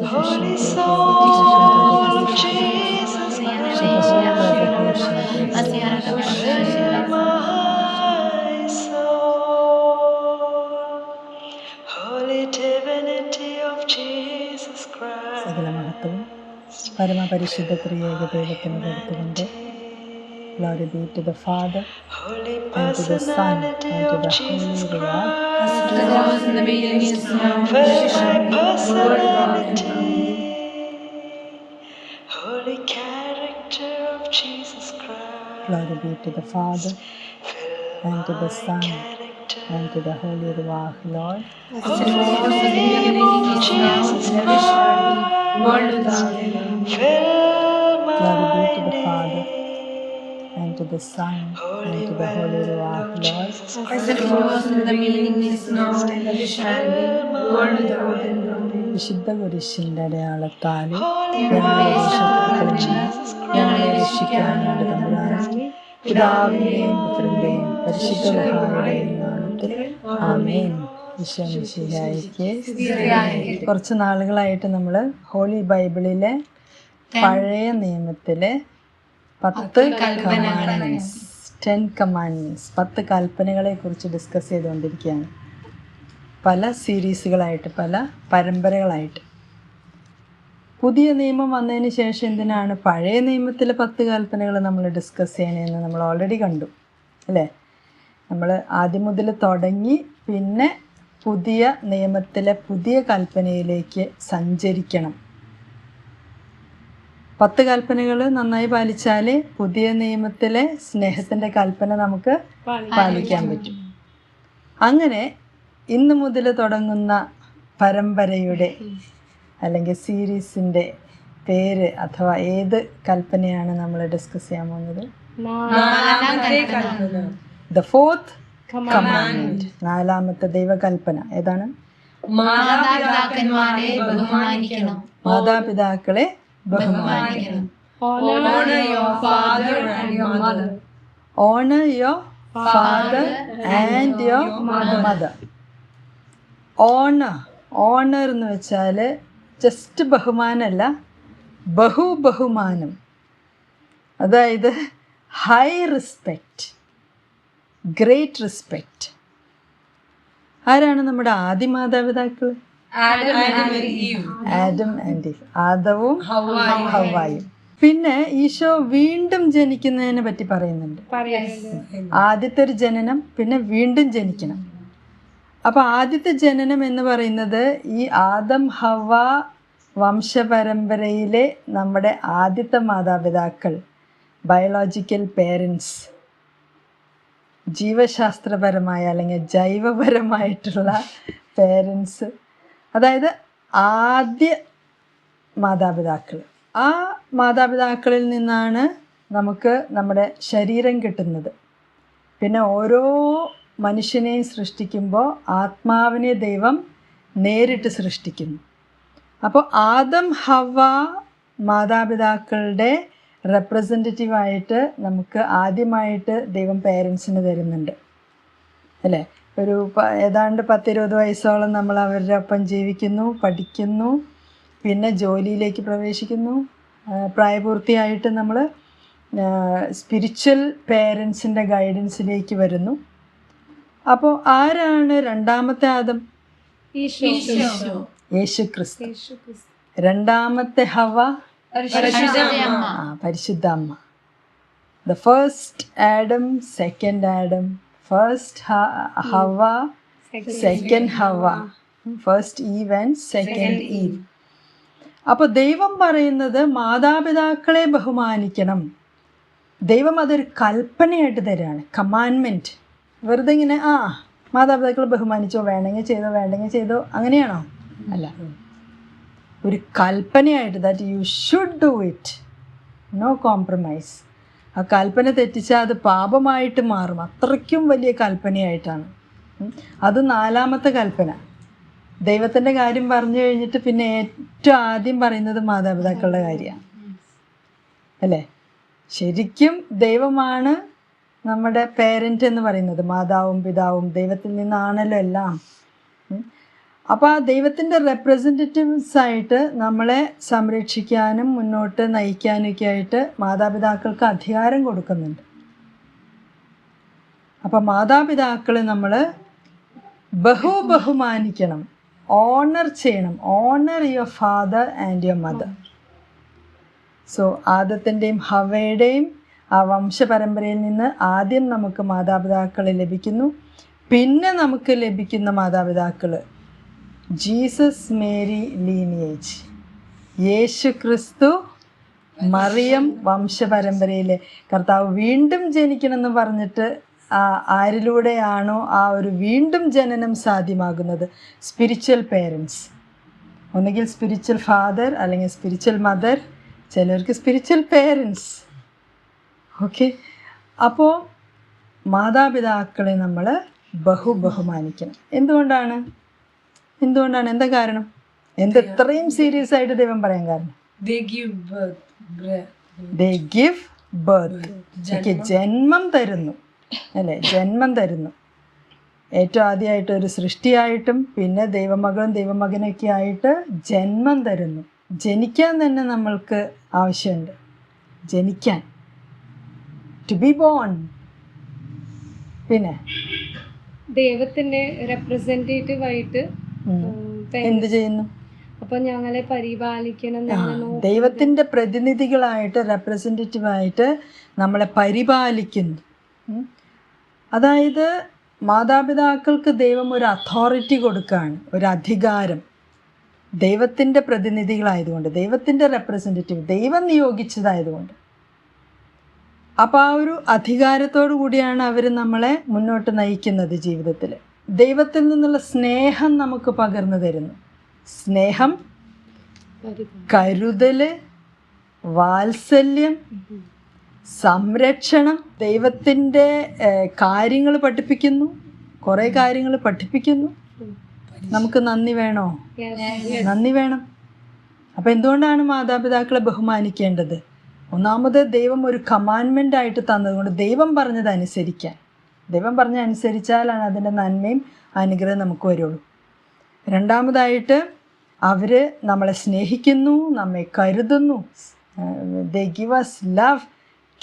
Holy soul പരമപരിശുദ്ധ ത്രിയേക ദൈവത്തിന് കൊടുത്തുകൊണ്ട് Glory be to the Father, Holy and to the Son, personality and to of the Jesus Holy Ruach. Christ. Fill my personality. Holy character of Jesus Christ. Glory be to the Father, Fill and to the Son, character. and to the Holy Ruach, Lord. Holy name of Jesus Christ. Fill my Glory be to the Father, and to the Son, and to the Holy Ruach, Lord. വിശുദ്ധ കുരിശിന്റെ അടയാളത്താൽ Holy ഞങ്ങളെ personality of ശത്രുക്കളിൽ നിന്ന് Jesus ഞങ്ങളെ Christ. രക്ഷിക്കാനാണ് തമ്പുരാനെ പിതാവിന്റെയും പുത്രന്റെയും പരിശുദ്ധ വിഹാരുടെയും നാമത്തിൽ ആമേൻ. കുറച്ച് നാളുകളായിട്ട് നമ്മൾ ഹോളി ബൈബിളിലെ പഴയ നിയമത്തിലെ പത്ത് കമാൻഡ്മെന്റ്സ് ടെൻ കമാൻഡ്മെന്റ്സ് പത്ത് കൽപ്പനകളെ കുറിച്ച് ഡിസ്കസ് ചെയ്തുകൊണ്ടിരിക്കുകയാണ്. പല സീരീസുകളായിട്ട് പല പരമ്പരകളായിട്ട്. പുതിയ നിയമം വന്നതിന് ശേഷം എന്തിനാണ് പഴയ നിയമത്തിലെ പത്ത് കൽപ്പനകൾ നമ്മൾ ഡിസ്കസ് ചെയ്യണമെന്ന് നമ്മൾ ഓൾറെഡി കണ്ടു അല്ലേ? നമ്മൾ ആദ്യം മുതൽ തുടങ്ങി പിന്നെ പുതിയ നിയമത്തിലെ പുതിയ കൽപ്പനയിലേക്ക് സഞ്ചരിക്കണം. പത്ത് കൽപ്പനകൾ നന്നായി പാലിച്ചാൽ പുതിയ നിയമത്തിലെ സ്നേഹത്തിന്റെ കൽപ്പന നമുക്ക് പാലിക്കാൻ പറ്റും. അങ്ങനെ ഇന്ന് മുതൽ തുടങ്ങുന്ന പരമ്പരയുടെ അല്ലെങ്കിൽ സീരീസിന്റെ പേര് അഥവാ ഏത് കൽപ്പനയാണ് നമ്മൾ ഡിസ്കസ് ചെയ്യാൻ പോകുന്നത്? ദ ഫോർത്ത് കമാൻഡ് നാലാമത്തെ ദൈവകൽപ്പന. ഏതാണ്? മാതാപിതാക്കന്മാരെ ബഹുമാനിക്കണം. മാതാപിതാക്കളെ ബഹുമാനിക്കണം. Honour your father and your mother honour honour എന്ന് വെച്ചാൽ ജസ്റ്റ് ബഹുമാനമല്ല ബഹു ബഹുമാനം അതായത് ഹൈ റെസ്പെക്റ്റ് ഗ്രേറ്റ് റെസ്പെക്റ്റ് ആരാണ് നമ്മുടെ ആദ്യ മാതാപിതാക്കൾ ആദം ആൻഡ് ആദവും ഹവായും. പിന്നെ ഈശോ വീണ്ടും ജനിക്കുന്നതിനെ പറ്റി പറയുന്നുണ്ട്. ആദ്യത്തെ ഒരു ജനനം പിന്നെ വീണ്ടും ജനിക്കണം. അപ്പോൾ ആദ്യത്തെ ജനനം എന്ന് പറയുന്നത് ഈ ആദം ഹവ വംശപരമ്പരയിലെ നമ്മുടെ ആദ്യത്തെ മാതാപിതാക്കൾ ബയോളജിക്കൽ പേരൻസ് ജീവശാസ്ത്രപരമായ അല്ലെങ്കിൽ ജൈവപരമായിട്ടുള്ള പേരൻസ് അതായത് ആദ്യ മാതാപിതാക്കൾ. ആ മാതാപിതാക്കളിൽ നിന്നാണ് നമുക്ക് നമ്മുടെ ശരീരം കിട്ടുന്നത്. പിന്നെ ഓരോ മനുഷ്യനെയും സൃഷ്ടിക്കുമ്പോൾ ആത്മാവിനെ ദൈവം നേരിട്ട് സൃഷ്ടിക്കുന്നു. അപ്പോൾ ആദം ഹവ മാതാപിതാക്കളുടെ റെപ്രസെന്റേറ്റീവായിട്ട് നമുക്ക് ആദ്യമായിട്ട് ദൈവം പേരൻസിന് തരുന്നുണ്ട്. അല്ലേ? ഒരു ഏതാണ്ട് പത്തിരുപത് വയസ്സോളം നമ്മൾ അവരുടെ ഒപ്പം ജീവിക്കുന്നു പഠിക്കുന്നു പിന്നെ ജോലിയിലേക്ക് പ്രവേശിക്കുന്നു. പ്രായപൂർത്തിയായിട്ട് നമ്മൾ സ്പിരിച്വൽ പേരൻസിന്റെ ഗൈഡൻസിലേക്ക് വരുന്നു. അപ്പോൾ ആരാണ് രണ്ടാമത്തെ ആദം? യേശു ക്രിസ്തു രണ്ടാമത്തെ ഹവ പരിശുദ്ധ അമ്മ. The first Adam second Adam first Hawa second Hawa first Eve and second Eve അപ്പോൾ ദൈവം പറയുന്നത് മാതാപിതാക്കളെ ബഹുമാനിക്കണം. ദൈവം അതൊരു കൽപ്പനയായിട്ട് തരാണ്. കമാൻമെന്റ് വെറുതെ ഇങ്ങനെ ആ മാതാപിതാക്കളെ ബഹുമാനിച്ചോ വേണമെങ്കിൽ ചെയ്തോ വേണ്ടെങ്കിൽ ചെയ്തോ അങ്ങനെയാണോ? അല്ല. ഒരു കൽപ്പനയായിട്ട് that you should do it no compromise ആ കൽപ്പന തെറ്റിച്ചാൽ അത് പാപമായിട്ട് മാറും. അത്രയ്ക്കും വലിയ കൽപ്പനയായിട്ടാണ്. അത് നാലാമത്തെ കൽപ്പന. ദൈവത്തിന്റെ കാര്യം പറഞ്ഞു കഴിഞ്ഞിട്ട് പിന്നെ ഏറ്റവും ആദ്യം പറയുന്നത് മാതാപിതാക്കളുടെ കാര്യമാണ്. അല്ലേ? ശരിക്കും ദൈവമാണ് നമ്മുടെ പേരന്റ് എന്ന് പറയുന്നത്. മാതാവും പിതാവും ദൈവത്തിൽ നിന്നാണല്ലോ എല്ലാം. അപ്പോൾ ആ ദൈവത്തിന്റെ റെപ്രസെന്റേറ്റീവ്സ് ആയിട്ട് നമ്മളെ സംരക്ഷിക്കാനും മുന്നോട്ട് നയിക്കാനൊക്കെ ആയിട്ട് മാതാപിതാക്കൾക്ക് അധികാരം കൊടുക്കുന്നുണ്ട്. അപ്പോൾ മാതാപിതാക്കളെ നമ്മൾ ബഹു ബഹുമാനിക്കണം ഓണർ ചെയ്യണം honour your father and your mother so ആദത്തിന്റെയും ഹവയുടെയും ആ വംശപരമ്പരയിൽ നിന്ന് ആദ്യം നമുക്ക് മാതാപിതാക്കളെ ലഭിക്കുന്നു. പിന്നെ നമുക്ക് ലഭിക്കുന്ന മാതാപിതാക്കൾ ജീസസ് മേരി ലീനിയേജ്. യേശു ക്രിസ്തു മറിയം വംശപരമ്പരയിലെ കർത്താവ് വീണ്ടും ജനിക്കണമെന്ന് പറഞ്ഞിട്ട് ആരിലൂടെയാണോ ആ ഒരു വീണ്ടും ജനനം സാധ്യമാകുന്നത്? Spiritual parents. ഒന്നുകിൽ സ്പിരിച്വൽ ഫാദർ അല്ലെങ്കിൽ സ്പിരിച്വൽ മദർ. ചിലർക്ക് സ്പിരിച്വൽ പേരൻസ്. ഓക്കെ. അപ്പോൾ മാതാപിതാക്കളെ നമ്മൾ ബഹു ബഹുമാനിക്കണം എന്തുകൊണ്ടാണ്? എന്തുകൊണ്ടാണ്? എന്താ കാരണം? എന്ത് ഇത്രയും സീരിയസ് ആയിട്ട് ദൈവം പറയാൻ കാരണം. ദേ ഗിവ് ബർത്ത് എനിക്ക് ജന്മം. തരുന്നു. അല്ലേ? ജന്മം തരുന്നു. ഏറ്റവും ആദ്യമായിട്ട് ഒരു സൃഷ്ടിയായിട്ടും പിന്നെ ദൈവമകളും ദൈവമകനൊക്കെ ആയിട്ട് ജന്മം തരുന്നു. ജനിക്കാൻ തന്നെ നമ്മൾക്ക് ആവശ്യമുണ്ട്. ജനിക്കാൻ. ടു ബി ബോൺ പിന്നെ? ദൈവത്തിന്റെ റെപ്രസെന്റേറ്റീവ് ആയിട്ട് എന്ത് ചെയ്യുന്നു? അപ്പൊ ഞങ്ങളെ പരിപാലിക്കണം ദൈവത്തിന്റെ പ്രതിനിധികളായിട്ട് റെപ്രസെന്റേറ്റീവ് ആയിട്ട് നമ്മളെ പരിപാലിക്കുന്നു. അതായത് മാതാപിതാക്കൾക്ക് ദൈവം ഒരു അതോറിറ്റി കൊടുക്കുകയാണ് ഒരു അധികാരം. ദൈവത്തിന്റെ പ്രതിനിധികളായതുകൊണ്ട് ദൈവത്തിന്റെ റെപ്രസെന്റേറ്റീവ് ദൈവം നിയോഗിച്ചതായതുകൊണ്ട്. അപ്പോൾ ആ ഒരു അധികാരത്തോടു കൂടിയാണ് അവർ നമ്മളെ മുന്നോട്ട് നയിക്കുന്നത് ജീവിതത്തിൽ ദൈവത്തിൽ നിന്നുള്ള സ്നേഹം നമുക്ക് പകർന്നു തരുന്നു. സ്നേഹം. കരുതൽ വാത്സല്യം സംരക്ഷണം. ദൈവത്തിന്റെ കാര്യങ്ങൾ പഠിപ്പിക്കുന്നു. കുറേ കാര്യങ്ങൾ പഠിപ്പിക്കുന്നു. നമുക്ക് നന്ദി വേണോ. നന്ദി വേണം. അപ്പം എന്തുകൊണ്ടാണ് മാതാപിതാക്കളെ ബഹുമാനിക്കേണ്ടത്? ഒന്നാമത് ദൈവം ഒരു കമാൻമെന്റ് ആയിട്ട് തന്നതുകൊണ്ട് ദൈവം പറഞ്ഞത് അനുസരിക്കാൻ ദൈവം പറഞ്ഞ അനുസരിച്ചാലാണ് അതിന്റെ നന്മയും അനുഗ്രഹം നമുക്ക് വരുള്ളൂ. രണ്ടാമതായിട്ട് അവർ നമ്മളെ സ്നേഹിക്കുന്നു നമ്മെ കരുതുന്നു. They give us love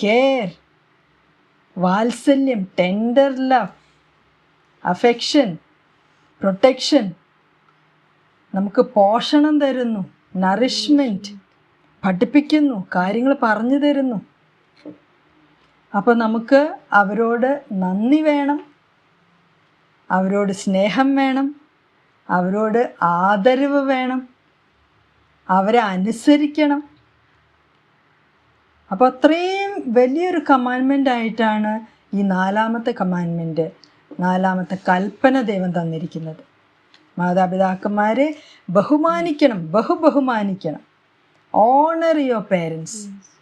care വാത്സല്യം ടെൻഡർ ലവ് അഫെക്ഷൻ പ്രൊട്ടക്ഷൻ. നമുക്ക് പോഷണം തരുന്നു നറിഷ്മെന്റ് പഠിപ്പിക്കുന്നു കാര്യങ്ങൾ പറഞ്ഞു തരുന്നു. അപ്പോൾ നമുക്ക് അവരോട് നന്ദി വേണം. അവരോട് സ്നേഹം വേണം. അവരോട് ആദരവ് വേണം. അവരെ അനുസരിക്കണം. അപ്പോൾ അത്രയും വലിയൊരു കമാൻമെന്റ് ആയിട്ടാണ് ഈ നാലാമത്തെ കമാൻമെന്റ് നാലാമത്തെ കൽപ്പന ദൈവം തന്നിരിക്കുന്നത്. മാതാപിതാക്കന്മാരെ ബഹുമാനിക്കണം ബഹുബഹുമാനിക്കണം. ഓണർ യുവർ പേരൻസ്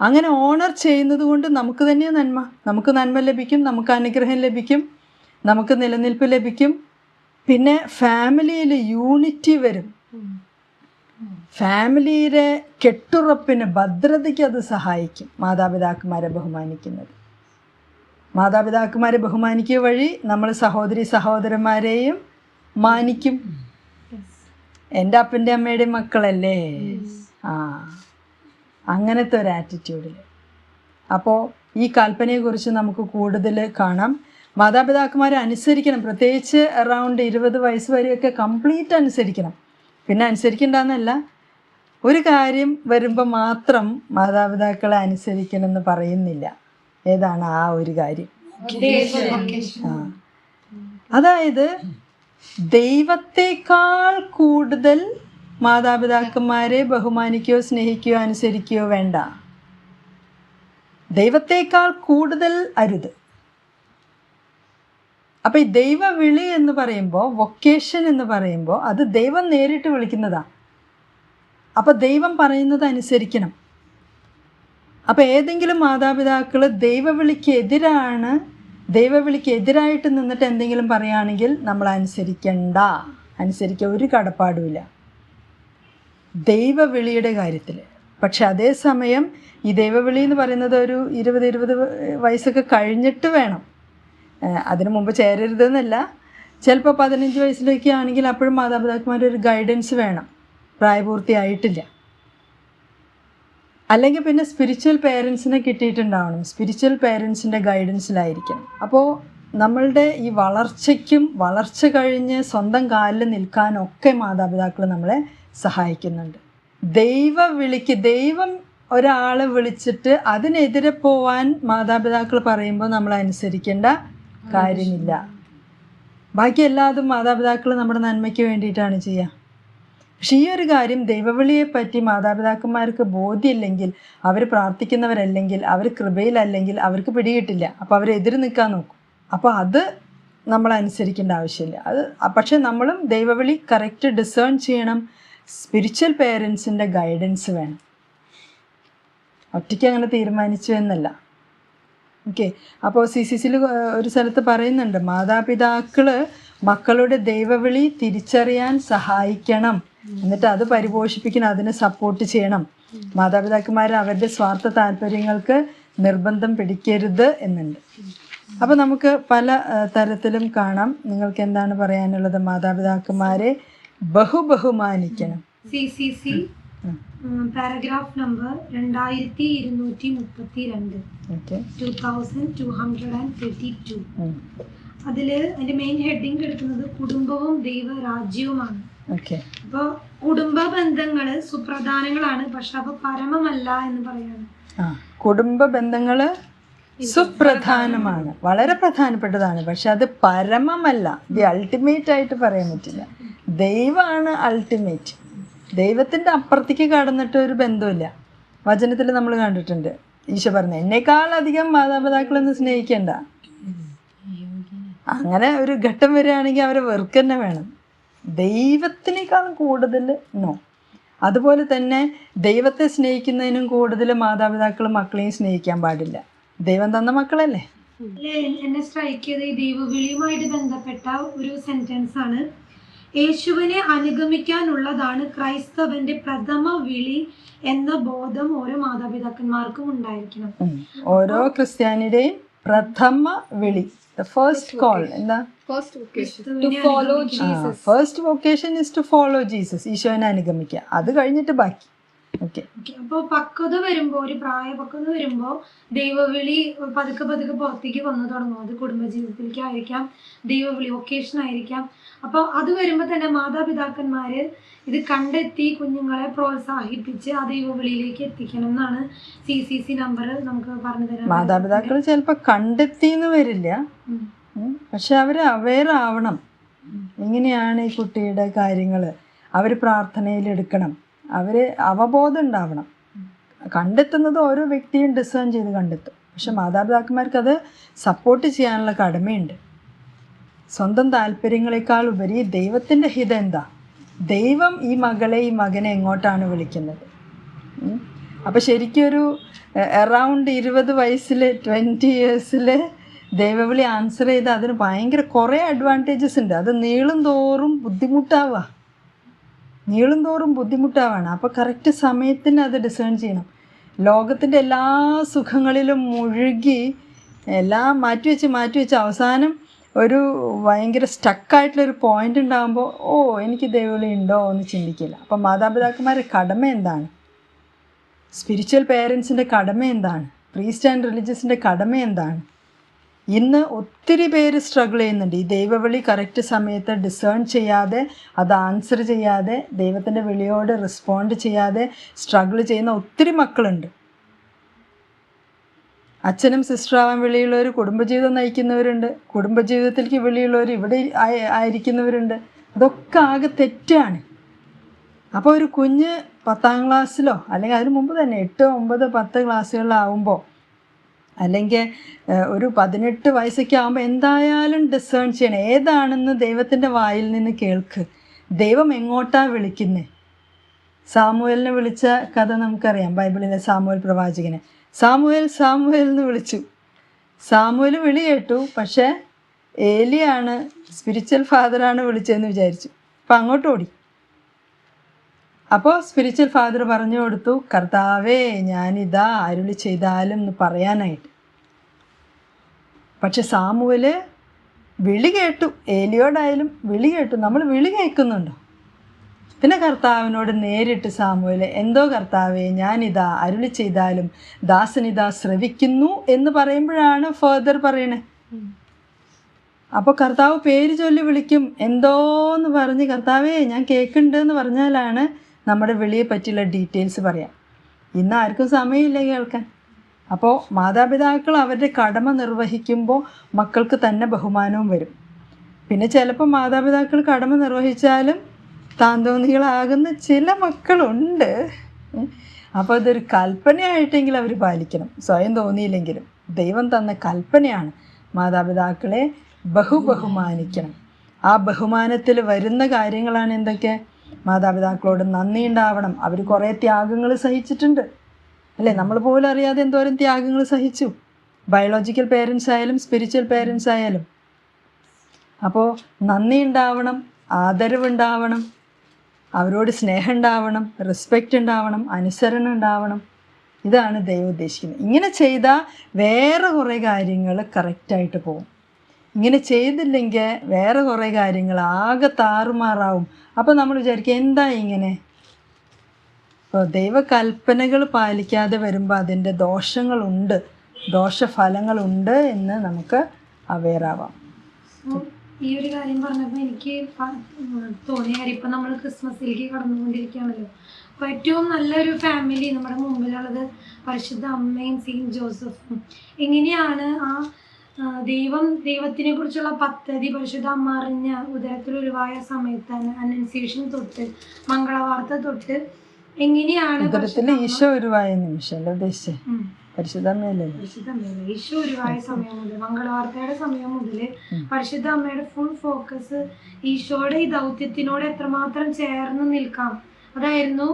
അങ്ങനെ ഓണർ ചെയ്യുന്നത് കൊണ്ട് നമുക്ക് തന്നെ നന്മ. നമുക്ക് നന്മ ലഭിക്കും നമുക്ക് അനുഗ്രഹം ലഭിക്കും നമുക്ക് നിലനിൽപ്പ് ലഭിക്കും. പിന്നെ ഫാമിലിയിൽ യൂണിറ്റി വരും. ഫാമിലിയുടെ കെട്ടുറപ്പിന് ഭദ്രതയ്ക്ക് അത് സഹായിക്കും. മാതാപിതാക്കന്മാരെ ബഹുമാനിക്കുന്നത്. മാതാപിതാക്കന്മാരെ ബഹുമാനിക്കുക വഴി നമ്മൾ സഹോദരി സഹോദരന്മാരെയും മാനിക്കും. എന്റെ അപ്പന്റെ അമ്മയുടെ മക്കളല്ലേ? ആ. അങ്ങനത്തെ ഒരു ആറ്റിറ്റ്യൂഡിൽ അപ്പോൾ ഈ കൽപ്പനയെക്കുറിച്ച് നമുക്ക് കൂടുതൽ കാണാം. മാതാപിതാക്കന്മാരെ അനുസരിക്കണം. പ്രത്യേകിച്ച് അറൗണ്ട് ഇരുപത് വയസ്സ് വരെയൊക്കെ കംപ്ലീറ്റ് അനുസരിക്കണം. പിന്നെ അനുസരിക്കേണ്ടെന്നല്ല. ഒരു കാര്യം വരുമ്പോൾ മാത്രം മാതാപിതാക്കളെ അനുസരിക്കണം എന്ന് പറയുന്നില്ല. ഏതാണ് ആ ഒരു കാര്യം. ആ. അതായത് ദൈവത്തെക്കാൾ കൂടുതൽ മാതാപിതാക്കന്മാരെ ബഹുമാനിക്കുകയോ സ്നേഹിക്കുകയോ അനുസരിക്കുകയോ വേണ്ട. ദൈവത്തേക്കാൾ കൂടുതൽ അരുത്. അപ്പം ഈ ദൈവവിളി എന്ന് പറയുമ്പോൾ വൊക്കേഷൻ എന്ന് പറയുമ്പോൾ അത് ദൈവം നേരിട്ട് വിളിക്കുന്നതാ. അപ്പം ദൈവം പറയുന്നത് അനുസരിക്കണം. അപ്പം ഏതെങ്കിലും മാതാപിതാക്കൾ ദൈവവിളിക്കെതിരാണ് ദൈവവിളിക്കെതിരായിട്ട് നിന്നിട്ട് എന്തെങ്കിലും പറയുകയാണെങ്കിൽ നമ്മൾ അനുസരിക്കണ്ട അനുസരിക്കാൻ ഒരു കടപ്പാടുമില്ല. ദൈവവിളിയുടെ കാര്യത്തിൽ പക്ഷെ അതേസമയം ഈ ദൈവവിളി എന്ന് പറയുന്നത് ഒരു ഇരുപത് ഇരുപത് വയസ്സൊക്കെ കഴിഞ്ഞിട്ട് വേണം. അതിനു മുമ്പ് ചേരരുതെന്നല്ല. ചിലപ്പോൾ പതിനഞ്ച് വയസ്സിലേക്ക് ആണെങ്കിൽ അപ്പോഴും മാതാപിതാക്കന്മാരുടെ ഒരു ഗൈഡൻസ് വേണം. പ്രായപൂർത്തിയായിട്ടില്ല. അല്ലെങ്കിൽ പിന്നെ സ്പിരിച്വൽ പേരൻസിനെ കിട്ടിയിട്ടുണ്ടാവണം. സ്പിരിച്വൽ പേരൻസിന്റെ ഗൈഡൻസിലായിരിക്കണം. അപ്പോൾ നമ്മളുടെ ഈ വളർച്ചയ്ക്കും വളർച്ച കഴിഞ്ഞ് സ്വന്തം കാലിൽ നിൽക്കാനൊക്കെ മാതാപിതാക്കൾ നമ്മളെ സഹായിക്കുന്നുണ്ട്. ദൈവ വിളിക്ക് ദൈവം ഒരാളെ വിളിച്ചിട്ട് അതിനെതിരെ പോവാൻ മാതാപിതാക്കൾ പറയുമ്പോൾ നമ്മൾ അനുസരിക്കേണ്ട കാര്യമില്ല. ബാക്കി എല്ലാതും മാതാപിതാക്കൾ നമ്മുടെ നന്മയ്ക്ക് വേണ്ടിയിട്ടാണ് ചെയ്യുക. പക്ഷേ ഈ ഒരു കാര്യം ദൈവവിളിയെ പറ്റി മാതാപിതാക്കന്മാർക്ക് ബോധ്യമില്ലെങ്കിൽ അവർ പ്രാർത്ഥിക്കുന്നവരല്ലെങ്കിൽ അവർ കൃപയിലല്ലെങ്കിൽ അവർക്ക് പിടികിട്ടില്ല. അപ്പോൾ അവർ എതിര് നിൽക്കാൻ നോക്കും. അപ്പോൾ അത് നമ്മൾ അനുസരിക്കേണ്ട ആവശ്യമില്ല. അത് പക്ഷേ നമ്മളും ദൈവവിളി കറക്റ്റ് ഡിസേൺ ചെയ്യണം. സ്പിരിച്വൽ പേരൻസിന്റെ ഗൈഡൻസ് വേണം. ഒറ്റയ്ക്ക് അങ്ങനെ തീരുമാനിച്ചു എന്നല്ല. ഓക്കെ അപ്പോൾ സി സി സിയിൽ ഒരു സ്ഥലത്ത് പറയുന്നുണ്ട് മാതാപിതാക്കൾ മക്കളുടെ ദൈവവിളി തിരിച്ചറിയാൻ സഹായിക്കണം. എന്നിട്ട് അത് പരിപോഷിപ്പിക്കണം അതിനെ സപ്പോർട്ട് ചെയ്യണം. മാതാപിതാക്കന്മാർ അവരുടെ സ്വാർത്ഥ താല്പര്യങ്ങൾക്ക് നിർബന്ധം പിടിക്കരുത് എന്നുണ്ട്. അപ്പോൾ നമുക്ക് പല തരത്തിലും കാണാം. നിങ്ങൾക്ക് എന്താണ് പറയാനുള്ളത്? മാതാപിതാക്കന്മാരെ ബഹുബഹുമാനിക്കണം. C C C. Paragraph number രണ്ടായിരത്തി ഇരുന്നൂറ്റി മുപ്പത്തി രണ്ട് two thousand two hundred and thirty two അതിൽ അതിന്റെ മെയിൻ ഹെഡിങ് എടുക്കുന്നത് കുടുംബവും ദൈവരാജ്യവുമാണ്. അപ്പൊ കുടുംബ ബന്ധങ്ങൾ സുപ്രധാനങ്ങളാണ് പക്ഷെ അവ പരമമല്ല എന്ന് പറയാണ്. കുടുംബ ബന്ധങ്ങൾ സുപ്രധാനമാണ്. വളരെ പ്രധാനപ്പെട്ടതാണ്. പക്ഷെ അത് പരമമല്ല. ദി അൾട്ടിമേറ്റ് ആയിട്ട് പറയാൻ പറ്റില്ല. ദൈവമാണ് അൾട്ടിമേറ്റ് ദൈവത്തിന്റെ അപ്പുറത്തേക്ക് കടന്നിട്ട് ഒരു ബന്ധമില്ല വചനത്തിൽ നമ്മൾ കണ്ടിട്ടുണ്ട്. ഈശോ പറഞ്ഞു എന്നെക്കാളധികം മാതാപിതാക്കളൊന്നും സ്നേഹിക്കേണ്ട. അങ്ങനെ ഒരു ഘട്ടം വരികയാണെങ്കിൽ അവരെ വെറുക്ക് തന്നെ വേണം. ദൈവത്തിനേക്കാളും കൂടുതൽ നോ. അതുപോലെ തന്നെ ദൈവത്തെ സ്നേഹിക്കുന്നതിനും കൂടുതൽ മാതാപിതാക്കളും മക്കളെയും സ്നേഹിക്കാൻ പാടില്ല. ദൈവം തന്ന മക്കളല്ലേ? എന്നെ സ്ട്രൈക്ക് ചെയ്ത ഈ ദൈവവിളിയുമായിട്ട് ബന്ധപ്പെട്ട ഒരു സെന്റൻസ് ആണ്. യേശുവിനെ അനുഗമിക്കാനുള്ളതാണ് ക്രൈസ്തവന്റെ പ്രഥമ വിളി എന്ന ബോധം ഓരോ മാതാപിതാക്കന്മാർക്കും ഉണ്ടായിരിക്കണം. ഓരോ ക്രിസ്ത്യാനിയുടെയും പ്രഥമ വിളി ദ ഫസ്റ്റ് കോൾ എന്താ? First to follow Jesus first vocation is to follow Jesus ഈശോനെ അനുഗമിക്കുക. അത് കഴിഞ്ഞിട്ട് ബാക്കി. അപ്പോൾ പക്വത വരുമ്പോൾ ഒരു പ്രായ പക്വത വരുമ്പോൾ ദൈവവിളി പതുക്കെ പതുക്കെ പുറത്തേക്ക് വന്നു തുടങ്ങും. അത് കുടുംബജീവിതത്തിലേക്ക് ആയിരിക്കാം ദൈവവിളി ഒക്കേഷൻ ആയിരിക്കാം. അപ്പോൾ അത് വരുമ്പോൾ തന്നെ മാതാപിതാക്കന്മാര് ഇത് കണ്ടെത്തി കുഞ്ഞുങ്ങളെ പ്രോത്സാഹിപ്പിച്ച് ആ ദൈവവിളിയിലേക്ക് എത്തിക്കണം എന്നാണ് സി സി സി നമ്പർ നമുക്ക് പറഞ്ഞു തരാം മാതാപിതാക്കൾ ചിലപ്പോൾ കണ്ടെത്തിയെന്ന് വരില്ല. ഉം. ഉം. പക്ഷെ അവർ അവെയർ ആവണം. എങ്ങനെയാണ് ഈ കുട്ടിയുടെ കാര്യങ്ങൾ അവർ പ്രാർത്ഥനയിൽ എടുക്കണം. അവർ അവബോധം ഉണ്ടാവണം. കണ്ടെത്തുന്നത് ഓരോ വ്യക്തിയും ഡിസേൺ ചെയ്ത് കണ്ടെത്തും. പക്ഷെ മാതാപിതാക്കന്മാർക്ക് അത് സപ്പോർട്ട് ചെയ്യാനുള്ള കടമയുണ്ട്. സ്വന്തം താല്പര്യങ്ങളെക്കാൾ ഉപരി ദൈവത്തിന്റെ ഹിതം എന്താ? ദൈവം ഈ മകളെ ഈ മകനെ എങ്ങോട്ടാണ് വിളിക്കുന്നത്? അപ്പം അപ്പോൾ ശരിക്കും ഒരു അറൗണ്ട് ഇരുപത് വയസ്സിൽ ട്വന്റി ഇയേഴ്സിൽ ദൈവവിളി ആൻസർ ചെയ്ത് അതിന് ഭയങ്കര കുറേ അഡ്വാന്റേജസ് ഉണ്ട്. അത് നീളും തോറും ബുദ്ധിമുട്ടാവുക നീളും തോറും ബുദ്ധിമുട്ടാവാണ്. അപ്പോൾ കറക്റ്റ് സമയത്തിന് അത് ഡിസേൺ ചെയ്യണം. ലോകത്തിന്റെ എല്ലാ സുഖങ്ങളിലും മുഴുകി എല്ലാം മാറ്റിവെച്ച് മാറ്റിവെച്ച് അവസാനം ഒരു ഭയങ്കര സ്റ്റക്കായിട്ടുള്ളൊരു പോയിന്റ് ഉണ്ടാകുമ്പോൾ ഓ എനിക്ക് ദൈവവിളി ഉണ്ടോ എന്ന് ചിന്തിക്കില്ല. അപ്പം മാതാപിതാക്കന്മാരുടെ കടമ എന്താണ്? സ്പിരിച്വൽ പേരൻസിന്റെ കടമ എന്താണ്? പ്രീസ്റ്റ് ആൻഡ് റിലീജിയസിന്റെ കടമ എന്താണ്? ഇന്ന് ഒത്തിരി പേര് സ്ട്രഗിൾ ചെയ്യുന്നുണ്ട്. ഈ ദൈവവിളി കറക്റ്റ് സമയത്ത് ഡിസേൺ ചെയ്യാതെ അത് ആൻസർ ചെയ്യാതെ ദൈവത്തിന്റെ വിളിയോട് റെസ്പോണ്ട് ചെയ്യാതെ സ്ട്രഗിൾ ചെയ്യുന്ന ഒത്തിരി മക്കളുണ്ട്. അച്ഛനും സിസ്റ്ററാവാൻ വിളിയുള്ളവർ കുടുംബജീവിതം നയിക്കുന്നവരുണ്ട്. കുടുംബജീവിതത്തിലേക്ക് വിളിയുള്ളവർ ഇവിടെ ആയിരിക്കുന്നവരുണ്ട്. അതൊക്കെ ആകെ തെറ്റാണ്. അപ്പോൾ ഒരു കുഞ്ഞ് പത്താം ക്ലാസ്സിലോ അല്ലെങ്കിൽ അതിന് മുമ്പ് തന്നെ എട്ട് ഒമ്പത് പത്ത് ക്ലാസ്സുകളിലാവുമ്പോൾ അല്ലെങ്കിൽ ഒരു പതിനെട്ട് വയസ്സൊക്കെ ആകുമ്പോൾ എന്തായാലും ഡിസേൺ ചെയ്യണം. ഏതാണെന്ന് ദൈവത്തിന്റെ വായിൽ നിന്ന് കേൾക്ക്. ദൈവം എങ്ങോട്ടാ വിളിക്കുന്നത് സാമുവലിനെ വിളിച്ച കഥ നമുക്കറിയാം ബൈബിളിലെ സാമുവൽ പ്രവാചകനെ. സാമുവൽ സാമുവേൽ എന്ന് വിളിച്ചു. സാമുവൽ വിളി കേട്ടു പക്ഷേ ഏലിയാണ് സ്പിരിച്വൽ ഫാദറാണ് വിളിച്ചതെന്ന് വിചാരിച്ചു. അപ്പം അങ്ങോട്ട് ഓടി. അപ്പോൾ സ്പിരിച്വൽ ഫാദർ പറഞ്ഞു കൊടുത്തു കർത്താവേ ഞാനിതാ അരുളി ചെയ്താലും എന്ന് പറയാനായിട്ട്. പക്ഷെ സാമുവൽ വിളി കേട്ടു ഏലിയോടായാലും വിളി കേട്ടു നമ്മൾ വിളി കേൾക്കുന്നുണ്ടോ? പിന്നെ കർത്താവിനോട് നേരിട്ട് സാമുവൽ എന്തോ കർത്താവേ ഞാനിതാ അരുളി ചെയ്താലും ദാസനിതാ ശ്രവിക്കുന്നു എന്ന് പറയുമ്പോഴാണ് ഫർദർ പറയണേ. അപ്പോൾ കർത്താവ് പേര് ചൊല്ലി വിളിക്കും എന്തോന്ന് പറഞ്ഞ് കർത്താവേ ഞാൻ കേൾക്കുന്നുണ്ട് എന്ന് പറഞ്ഞാലാണ് നമ്മുടെ വിളിയെ പറ്റിയുള്ള ഡീറ്റെയിൽസ് പറയാം. ഇന്ന് ആർക്കും സമയമില്ല കേൾക്കാൻ. അപ്പോൾ മാതാപിതാക്കൾ അവരുടെ കടമ നിർവഹിക്കുമ്പോൾ മക്കൾക്ക് തന്നെ ബഹുമാനവും വരും. പിന്നെ ചിലപ്പോൾ മാതാപിതാക്കൾ കടമ നിർവഹിച്ചാലും താന്തോന്നികളാകുന്ന ചില മക്കളുണ്ട്. അപ്പോൾ അതൊരു കൽപ്പനയായിട്ടെങ്കിലും അവർ പാലിക്കണം. സ്വയം തോന്നിയില്ലെങ്കിലും. ദൈവം തന്ന കൽപ്പനയാണ് മാതാപിതാക്കളെ ബഹുബഹുമാനിക്കണം. ആ ബഹുമാനത്തിൽ വരുന്ന കാര്യങ്ങളാണ് എന്തൊക്കെ? മാതാപിതാക്കളോട് നന്ദി ഉണ്ടാവണം. അവർ കുറേ ത്യാഗങ്ങൾ സഹിച്ചിട്ടുണ്ട്. അല്ലേ? നമ്മൾ പോലും അറിയാതെ എന്തോരം ത്യാഗങ്ങൾ സഹിച്ചു. ബയോളജിക്കൽ പേരൻസ് ആയാലും സ്പിരിച്വൽ പേരൻസ് ആയാലും. അപ്പോൾ നന്ദി ഉണ്ടാവണം ആദരവുണ്ടാവണം അവരോട് സ്നേഹം ഉണ്ടാവണം റെസ്പെക്റ്റ് ഉണ്ടാവണം അനുസരണം ഉണ്ടാവണം. ഇതാണ് ദൈവം ഉദ്ദേശിക്കുന്നത്. ഇങ്ങനെ ചെയ്താൽ വേറെ കുറേ കാര്യങ്ങൾ കറക്റ്റായിട്ട് പോകും ഇങ്ങനെ ചെയ്തില്ലെങ്കിൽ വേറെ കുറേ കാര്യങ്ങൾ ആകെ താറുമാറാവും. അപ്പോൾ നമ്മൾ വിചാരിക്കുക എന്താ ഇങ്ങനെ? ഇപ്പോൾ ദൈവകൽപ്പനകൾ പാലിക്കാതെ വരുമ്പോൾ അതിന്റെ ദോഷങ്ങളുണ്ട് ദോഷഫലങ്ങളുണ്ട് എന്ന് നമുക്ക് അവെയറാവാം. ഈ ഒരു കാര്യം പറഞ്ഞപ്പോൾ എനിക്ക് തോന്നിയ കാര്യം ഇപ്പം നമ്മൾ ക്രിസ്മസിലേക്ക് കടന്നുകൊണ്ടിരിക്കുകയാണല്ലോ. അപ്പോൾ ഏറ്റവും നല്ലൊരു ഫാമിലി നമ്മുടെ മുമ്പിലുള്ളത് പരിശുദ്ധ അമ്മയും സെയിന്റ് ജോസഫും. എങ്ങനെയാണ് ആ, ദൈവം ദൈവത്തിനെ കുറിച്ചുള്ള പദ്ധതി പരിശുദ്ധ അമ്മ അറിഞ്ഞ ഉദരത്തിൽ ഉരുവായ സമയത്താണ് അനൗൺസിയേഷൻ തൊട്ട് മംഗളവാർത്ത തൊട്ട് എങ്ങനെയാണ് ഉദരത്തിൽ ഈശോ ഉരുവായ ഉദ്ദേശിച്ചേ. പരിശുദ്ധമ്മയല്ലേ പരിശുദ്ധ അമ്മയുടെ ഈശോ ഉരുവായ സമയം മുതൽ മംഗളവാർത്തയുടെ സമയം മുതൽ പരിശുദ്ധ അമ്മയുടെ ഫുൾ ഫോക്കസ് ഈശോയുടെ ഈ ദൗത്യത്തിനോട് എത്രമാത്രം ചേർന്ന് നിൽക്കാം? അതായിരുന്നു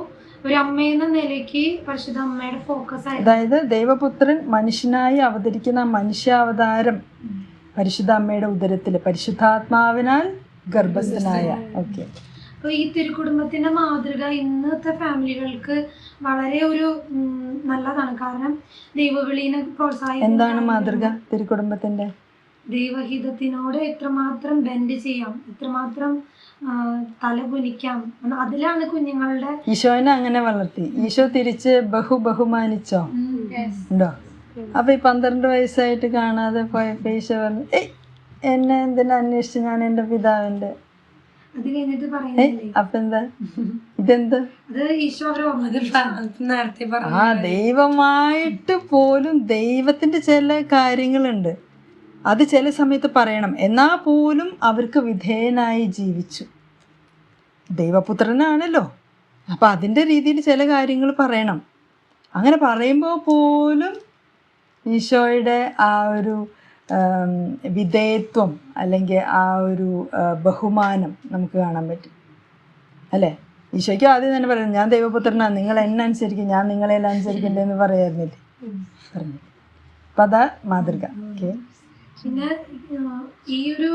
ഒരു അമ്മയെന്ന നിലയ്ക്ക് പരിശുദ്ധ അമ്മയുടെ ഫോക്കസ് അതായത് ദൈവപുത്രൻ മനുഷ്യനായി അവതരിക്കുന്ന മനുഷ്യാവതാരം പരിശുദ്ധ അമ്മയുടെ ഉദരത്തിൽ പരിശുദ്ധാത്മാവിനാൽ ഗർഭസ്ഥനായ. ഓക്കെ അപ്പോൾ ഈ തിരുക്കുടുംബത്തിന്റെ മാതൃക ഇന്നത്തെ ഫാമിലികൾക്ക് വളരെ ഒരു നല്ലതാണ്. കാരണം ദൈവവിളീനെ പ്രോത്സാഹിപ്പിക്കാൻ എന്താണ് മാതൃക തിരുക്കുടുംബത്തിന്റെ ദൈവഹിതത്തിനോട് എത്രമാത്രം ബെൻഡ് ചെയ്യാം എത്രമാത്രം തല കുനിക്കാം. അതിലാണ് കുഞ്ഞുങ്ങളുടെ ഈശോനെ അങ്ങനെ വളർത്തി. ഈശോ തിരിച്ച് ബഹു ബഹുമാനിച്ചോ? ഉണ്ടോ? അപ്പൊ ഈ പന്ത്രണ്ട് വയസ്സായിട്ട് കാണാതെ പോയപ്പോ ഈശോ പറഞ്ഞു ഏയ് എന്നെ എന്തിനാ അന്വേഷിച്ച് ഞാൻ എന്റെ പിതാവിന്റെ അത് കഴിഞ്ഞിട്ട് പറയുന്നില്ലേ? ഇതെന്ത്? അത് ഈശോ നേരത്തെ ആ ദൈവമായിട്ട് പോലും ദൈവത്തിന്റെ ചില കാര്യങ്ങളുണ്ട്. അത് ചില സമയത്ത് പറയണം എന്നാൽ പോലും അവർക്ക് വിധേയനായി ജീവിച്ചു. ദൈവപുത്രനാണല്ലോ. അപ്പം അതിന്റെ രീതിയിൽ ചില കാര്യങ്ങൾ പറയണം. അങ്ങനെ പറയുമ്പോൾ പോലും ഈശോയുടെ ആ ഒരു വിധേയത്വം അല്ലെങ്കിൽ ആ ഒരു ബഹുമാനം നമുക്ക് കാണാൻ പറ്റും. അല്ലേ? ഈശോയ്ക്ക് ആദ്യം തന്നെ പറയുന്നത് ഞാൻ ദൈവപുത്രനാണ് നിങ്ങൾ എന്നെ അനുസരിക്കും ഞാൻ നിങ്ങളെല്ലാം അനുസരിക്കണ്ടേന്ന് പറയായിരുന്നില്ലേ? പറഞ്ഞു അപ്പം അതാ മാതൃക. ഓക്കെ. പിന്നെ ഈ ഒരു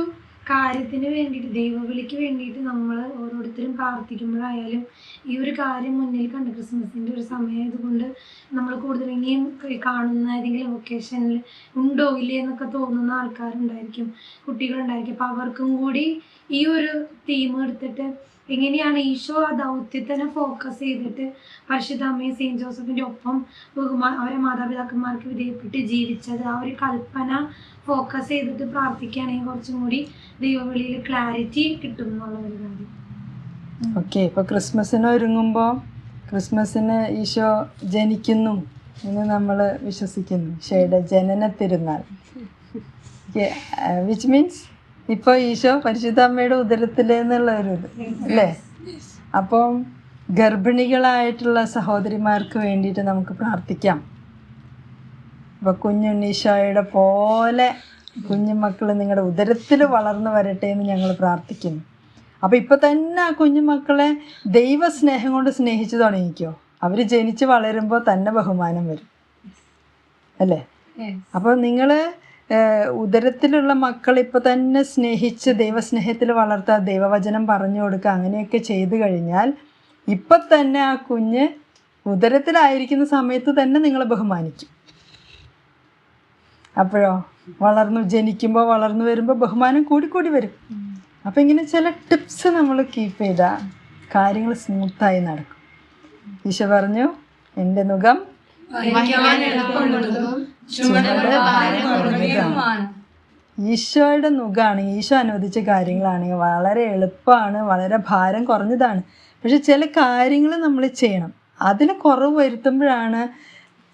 കാര്യത്തിന് വേണ്ടിയിട്ട് ദൈവവിളിക്ക് വേണ്ടിയിട്ട് നമ്മൾ ഓരോരുത്തരും പ്രാർത്ഥിക്കുമ്പോഴായാലും ഈ ഒരു കാര്യം മുന്നിൽ കണ്ട് ക്രിസ്മസിന്റെ ഒരു സമയമായതുകൊണ്ട് നമ്മൾ കൂടുതൽ ഇനിയും കാണുന്ന ഏതെങ്കിലും ലൊക്കേഷനിൽ ഉണ്ടോ ഇല്ലേ എന്നൊക്കെ തോന്നുന്ന ആൾക്കാരുണ്ടായിരിക്കും കുട്ടികളുണ്ടായിരിക്കും. അപ്പോൾ അവർക്കും കൂടി ഈ ഒരു തീം എടുത്തിട്ട് എങ്ങനെയാണ് ഈശോ ആ ദൗത്യത്തിനെ ഫോക്കസ് ചെയ്തിട്ട് പരിശുദ്ധ അമ്മയും സെയിന്റ് ജോസഫിന്റെ ഒപ്പം ബഹുമാ അവരെ മാതാപിതാക്കന്മാർക്ക് വിധേയപ്പെട്ട് ജീവിച്ചത്? ആ ഒരു കൽപ്പന ഫോക്കസ് ചെയ്തിട്ട് പ്രാർത്ഥിക്കുകയാണെങ്കിൽ കുറച്ചും കൂടി ദൈവവിളിയിൽ ക്ലാരിറ്റി കിട്ടും എന്നുള്ള ഒരു കാര്യം. ഓക്കെ ഇപ്പോൾ ക്രിസ്മസിന് ഒരുങ്ങുമ്പോൾ ക്രിസ്മസിന് ഈശോ ജനിക്കുന്നു എന്ന് നമ്മൾ വിശ്വസിക്കുന്നു. ഈശോയുടെ ജനന തിരുനാൾ വിച്ച് മീൻസ് ഇപ്പോൾ ഈശോ പരിശുദ്ധ അമ്മയുടെ ഉദരത്തിലെന്നുള്ള ഒരു ഇത് അല്ലേ? അപ്പം ഗർഭിണികളായിട്ടുള്ള സഹോദരിമാർക്ക് വേണ്ടിയിട്ട് നമുക്ക് പ്രാർത്ഥിക്കാം. ഇപ്പൊ കുഞ്ഞുണ്ണീശോയുടെ പോലെ കുഞ്ഞുമക്കൾ നിങ്ങളുടെ ഉദരത്തിൽ വളർന്നു വരട്ടെ എന്ന് ഞങ്ങൾ പ്രാർത്ഥിക്കുന്നു. അപ്പോൾ ഇപ്പം തന്നെ ആ കുഞ്ഞുമക്കളെ ദൈവസ്നേഹം കൊണ്ട് സ്നേഹിച്ചു തുടങ്ങിക്കോ. അവർ ജനിച്ച് വളരുമ്പോൾ തന്നെ ബഹുമാനം വരും. അല്ലേ? അപ്പോൾ നിങ്ങൾ ഉദരത്തിലുള്ള മക്കൾ ഇപ്പോൾ തന്നെ സ്നേഹിച്ച് ദൈവസ്നേഹത്തിൽ വളർത്തുക ദൈവവചനം പറഞ്ഞു കൊടുക്കുക അങ്ങനെയൊക്കെ ചെയ്തു കഴിഞ്ഞാൽ ഇപ്പം തന്നെ ആ കുഞ്ഞ് ഉദരത്തിലായിരിക്കുന്ന സമയത്ത് തന്നെ നിങ്ങളെ ബഹുമാനിക്കും. അപ്പോഴോ? വളർന്നു ജനിക്കുമ്പോൾ വളർന്നു വരുമ്പോൾ ബഹുമാനം കൂടി കൂടി വരും. അപ്പം ഇങ്ങനെ ചില ടിപ്സ് നമ്മൾ കീപ്പ് ചെയ്താൽ കാര്യങ്ങൾ സ്മൂത്തായി നടക്കും. ഈശോ പറഞ്ഞു എന്റെ മുഖം. ഈശോയുടെ നുഖമാണ് ഈശോ അനുവദിച്ച കാര്യങ്ങളാണ്. വളരെ എളുപ്പമാണ് വളരെ ഭാരം കുറഞ്ഞതാണ്. പക്ഷെ ചില കാര്യങ്ങൾ നമ്മൾ ചെയ്യണം. അതിന് കുറവ് വരുത്തുമ്പോഴാണ്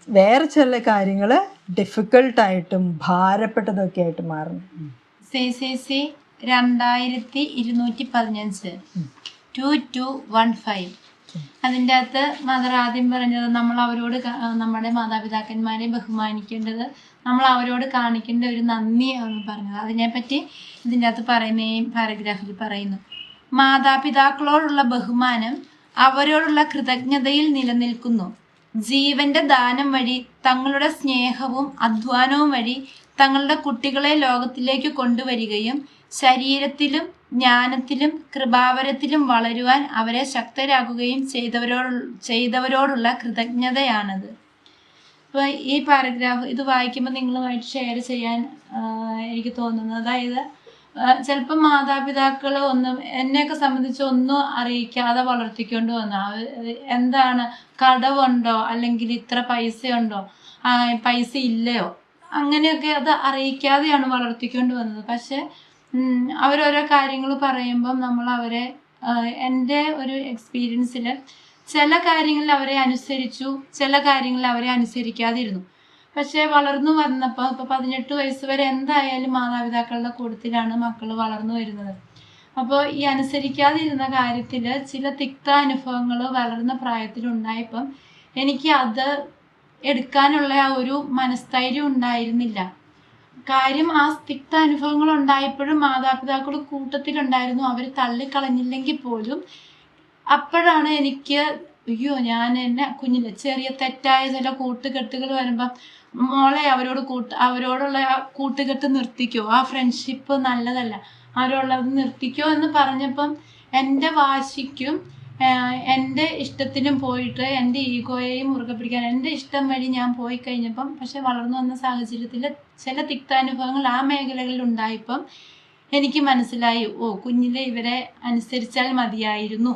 വേറെ ചില കാര്യങ്ങൾ ഡിഫിക്കൾട്ടായിട്ടും ഭാരപ്പെട്ടതൊക്കെ ആയിട്ട് മാറുന്നത്. സി സി സി രണ്ടായിരത്തി ഇരുന്നൂറ്റി പതിനഞ്ച്. ടു ടു വൺ ഫൈവ് അതിന്റെ അകത്ത് മദർ ആദ്യം പറഞ്ഞത് നമ്മൾ അവരോട് നമ്മുടെ മാതാപിതാക്കന്മാരെ ബഹുമാനിക്കേണ്ടത് നമ്മൾ അവരോട് കാണിക്കേണ്ട ഒരു നന്ദി പറഞ്ഞത്. അതിനെപ്പറ്റി ഇതിന്റെ അകത്ത് പറയുന്ന പാരഗ്രാഫിൽ പറയുന്നു. മാതാപിതാക്കളോടുള്ള ബഹുമാനം അവരോടുള്ള കൃതജ്ഞതയിൽ നിലനിൽക്കുന്നു. ജീവന്റെ ദാനം വഴി തങ്ങളുടെ സ്നേഹവും അധ്വാനവും വഴി തങ്ങളുടെ കുട്ടികളെ ലോകത്തിലേക്ക് കൊണ്ടുവരികയും ശരീരത്തിലും ജ്ഞാനത്തിലും കൃപാവരത്തിലും വളരുവാൻ അവരെ ശക്തരാക്കുകയും ചെയ്തവരോട് ചെയ്തവരോടുള്ള കൃതജ്ഞതയാണത്. അപ്പോൾ ഈ പാരഗ്രാഫ് ഇത് വായിക്കുമ്പോൾ നിങ്ങളുമായിട്ട് ഷെയർ ചെയ്യാൻ എനിക്ക് തോന്നുന്നത് അതായത് ചിലപ്പോൾ മാതാപിതാക്കൾ ഒന്നും എന്നെയൊക്കെ സംബന്ധിച്ച് ഒന്നും അറിയിക്കാതെ വളർത്തിക്കൊണ്ട് വന്ന. എന്താണ് കടവുണ്ടോ? അല്ലെങ്കിൽ ഇത്ര പൈസയുണ്ടോ? പൈസ ഇല്ലയോ? അങ്ങനെയൊക്കെ അത് അറിയിക്കാതെയാണ് വളർത്തിക്കൊണ്ട് വന്നത്. പക്ഷെ അവരോരോ കാര്യങ്ങൾ പറയുമ്പം നമ്മൾ അവരെ എന്റെ ഒരു എക്സ്പീരിയൻസിൽ ചില കാര്യങ്ങളിൽ അവരെ അനുസരിച്ചു ചില കാര്യങ്ങളിൽ അവരെ അനുസരിക്കാതിരുന്നു. പക്ഷേ വളർന്നു വന്നപ്പോൾ ഇപ്പോൾ പതിനെട്ട് വയസ്സ് വരെ എന്തായാലും മാതാപിതാക്കളുടെ കൂട്ടത്തിലാണ് മക്കൾ വളർന്നു വരുന്നത്. അപ്പോൾ ഈ അനുസരിക്കാതിരുന്ന കാര്യത്തിൽ ചില തിക്ത അനുഭവങ്ങൾ വളർന്ന പ്രായത്തിലുണ്ടായപ്പം എനിക്ക് അത് എടുക്കാനുള്ള ആ ഒരു മനസ്ഥൈര്യം ഉണ്ടായിരുന്നില്ല. കാര്യം ആ തിക്ത അനുഭവങ്ങൾ ഉണ്ടായപ്പോഴും മാതാപിതാക്കൾ കൂട്ടത്തിലുണ്ടായിരുന്നു. അവർ തള്ളിക്കളഞ്ഞില്ലെങ്കിൽ പോലും അപ്പോഴാണ് എനിക്ക് അയ്യോ ഞാൻ എന്നെ കുഞ്ഞിലെ ചെറിയ തെറ്റായ ചില കൂട്ടുകെട്ടുകൾ വരുമ്പം മോളെ അവരോട് കൂട്ട് അവരോടുള്ള ആ കൂട്ടുകെട്ട് നിർത്തിക്കോ? ആ ഫ്രണ്ട്ഷിപ്പ് നല്ലതല്ല. അവരോടുള്ളത് നിർത്തിക്കോ? എന്ന് പറഞ്ഞപ്പം എന്റെ വാശിക്കും എന്റെ ഇഷ്ടത്തിനും പോയിട്ട് എന്റെ ഈഗോയെയും മുറുകെ പിടിക്കാൻ എന്റെ ഇഷ്ടം വഴി ഞാൻ പോയി കഴിഞ്ഞപ്പം പക്ഷെ വളർന്നു വന്ന സാഹചര്യത്തിൽ ചില തിക്താനുഭവങ്ങൾ ആ മേഖലകളിൽ ഉണ്ടായപ്പം എനിക്ക് മനസ്സിലായി ഓ കുഞ്ഞിലെ ഇവരെ അനുസരിച്ചാൽ മതിയായിരുന്നു.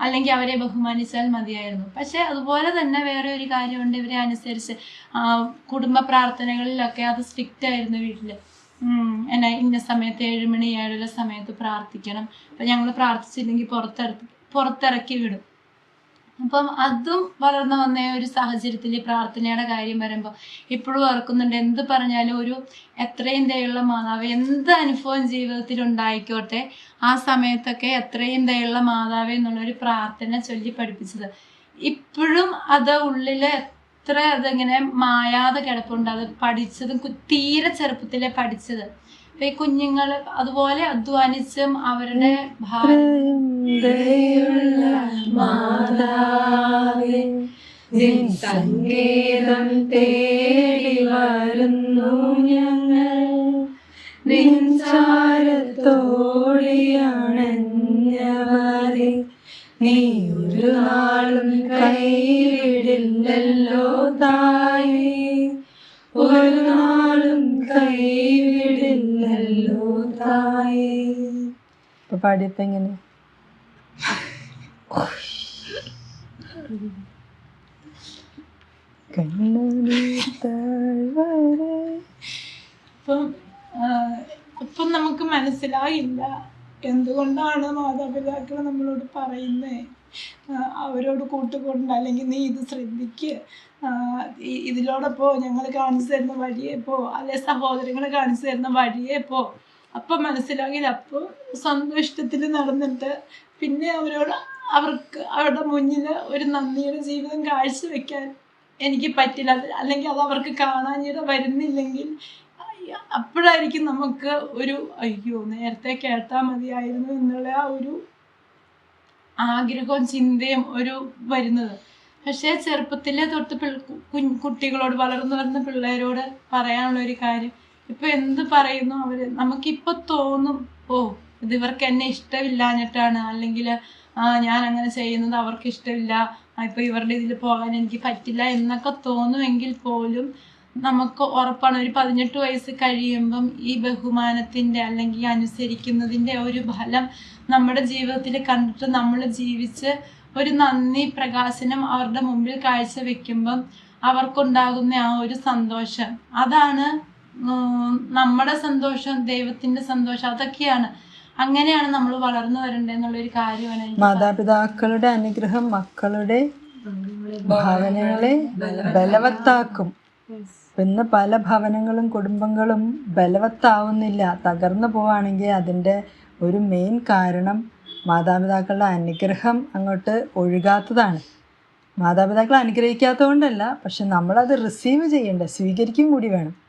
അല്ലെങ്കിൽ അവരെ ബഹുമാനിച്ചാൽ മതിയായിരുന്നു. പക്ഷെ അതുപോലെ തന്നെ വേറെ ഒരു കാര്യമുണ്ട് ഇവരെ അനുസരിച്ച്. കുടുംബ പ്രാർത്ഥനകളിലൊക്കെ അത് സ്ട്രിക്റ്റ് ആയിരുന്നു വീട്ടിൽ എന്നാ ഇന്ന സമയത്ത് ഏഴ് മണി ഏഴര സമയത്ത് പ്രാർത്ഥിക്കണം. അപ്പം ഞങ്ങൾ പ്രാർത്ഥിച്ചില്ലെങ്കിൽ പുറത്തിറക്കി പുറത്തിറക്കി വിടും. അപ്പം അതും വളർന്നു വന്ന ഒരു സാഹചര്യത്തിൽ പ്രാർത്ഥനയുടെ കാര്യം വരുമ്പോൾ ഇപ്പോഴും ഓർക്കുന്നുണ്ട്. എന്ത് പറഞ്ഞാലും ഒരു എത്രയും ദയുള്ള മാതാവ് എന്ത് അനുഭവം ജീവിതത്തിൽ ഉണ്ടായിക്കോട്ടെ ആ സമയത്തൊക്കെ എത്രയും ദയുള്ള മാതാവ് എന്നുള്ളൊരു പ്രാർത്ഥന ചൊല്ലി പഠിപ്പിച്ചത്. ഇപ്പോഴും അത് ഉള്ളിൽ എത്ര അതിങ്ങനെ മായാതെ കിടപ്പുണ്ട്. അത് പഠിച്ചതും തീരെ ചെറുപ്പത്തിലെ പഠിച്ചത്. കുഞ്ഞുങ്ങൾ അതുപോലെ അധ്വാനിച്ചും അവരുടെ സങ്കേതം തേടി വരുന്നു ഞങ്ങൾ. നിൻ ചാരത്തോടിയണഞ്ഞവരെ നീ ഒരു നാളും കൈവിടില്ലല്ലോ തായേ. ഒരു നാളും കൈവിടില്ലല്ലോ തായേ. ഇപ്പൊ പാടിയപ്പോ എങ്ങനെ? ഇപ്പം ഇപ്പം നമുക്ക് മനസ്സിലായില്ല. എന്തുകൊണ്ടാണ് മാതാപിതാക്കൾ നമ്മളോട് പറയുന്നത് അവരോട് കൂട്ടുകൊണ്ട് അല്ലെങ്കിൽ നീ ഇത് ശ്രദ്ധിക്ക്. ഇതിലോടൊപ്പോ ഞങ്ങൾ കാണിച്ചു തരുന്ന വഴിയെ പോ. അല്ലെ സഹോദരങ്ങൾ കാണിച്ചു തരുന്ന വഴിയെ പോ. അപ്പം മനസ്സിലാകില്ല. അപ്പോൾ സന്തോഷത്തിൽ നടന്നിട്ട് പിന്നെ അവരോട് അവർക്ക് അവരുടെ മുന്നിൽ ഒരു നന്ദിയുടെ ജീവിതം കാഴ്ചവെക്കാൻ എനിക്ക് പറ്റില്ല. അല്ലെങ്കിൽ അത് അവർക്ക് കാണാനിട വരുന്നില്ലെങ്കിൽ അപ്പോഴായിരിക്കും നമുക്ക് ഒരു അയ്യോ നേരത്തെ കേട്ടാൽ മതിയായിരുന്നു എന്നുള്ള ആ ഒരു ആഗ്രഹവും ചിന്തയും ഒരു വരുന്നത്. പക്ഷേ ചെറുപ്പത്തിലെ തൊട്ട് പിൾ കുട്ടികളോട് വളർന്നു വരുന്ന പിള്ളേരോട് പറയാനുള്ള ഒരു കാര്യം ഇപ്പൊ എന്ത് പറയുന്നു അവർ? നമുക്കിപ്പൊ തോന്നും ഓ ഇത് ഇവർക്ക് എന്നെ ഇഷ്ടമില്ലാഞ്ഞിട്ടാണ്. അല്ലെങ്കിൽ ആ ഞാൻ അങ്ങനെ ചെയ്യുന്നത് അവർക്ക് ഇഷ്ടമില്ല ഇപ്പൊ ഇവരുടെ ഇതിൽ പോകാൻ എനിക്ക് പറ്റില്ല എന്നൊക്കെ തോന്നുമെങ്കിൽ പോലും നമുക്ക് ഉറപ്പാണ്. ഒരു പതിനെട്ട് വയസ്സ് കഴിയുമ്പം ഈ ബഹുമാനത്തിന്റെ അല്ലെങ്കിൽ അനുസരിക്കുന്നതിന്റെ ഒരു ഫലം നമ്മുടെ ജീവിതത്തിൽ കണ്ടിട്ട് നമ്മൾ ജീവിച്ച് ഒരു നന്ദി പ്രകാശനം അവരുടെ മുമ്പിൽ കാഴ്ചവെക്കുമ്പം അവർക്കുണ്ടാകുന്ന ആ ഒരു സന്തോഷം. അതാണ് നമ്മുടെ സന്തോഷം ദൈവത്തിന്റെ സന്തോഷം അതൊക്കെയാണ്. അങ്ങനെയാണ് നമ്മൾ വളർന്നു വരേണ്ടതെന്നുള്ളൊരു കാര്യമാണ് മാതാപിതാക്കളുടെ അനുഗ്രഹം മക്കളുടെ ഭാവനകളെ ബലവത്താക്കും. ഇന്ന് പല ഭവനങ്ങളും കുടുംബങ്ങളും ബലവത്താവുന്നില്ല. തകർന്നു പോവുകയാണെങ്കിൽ അതിന്റെ ഒരു മെയിൻ കാരണം മാതാപിതാക്കളുടെ അനുഗ്രഹം അങ്ങോട്ട് ഒഴുകാത്തതാണ്. മാതാപിതാക്കൾ അനുഗ്രഹിക്കാത്തതുകൊണ്ടല്ല പക്ഷെ നമ്മളത് റിസീവ് ചെയ്യേണ്ട സ്വീകരിക്കും കൂടി വേണം.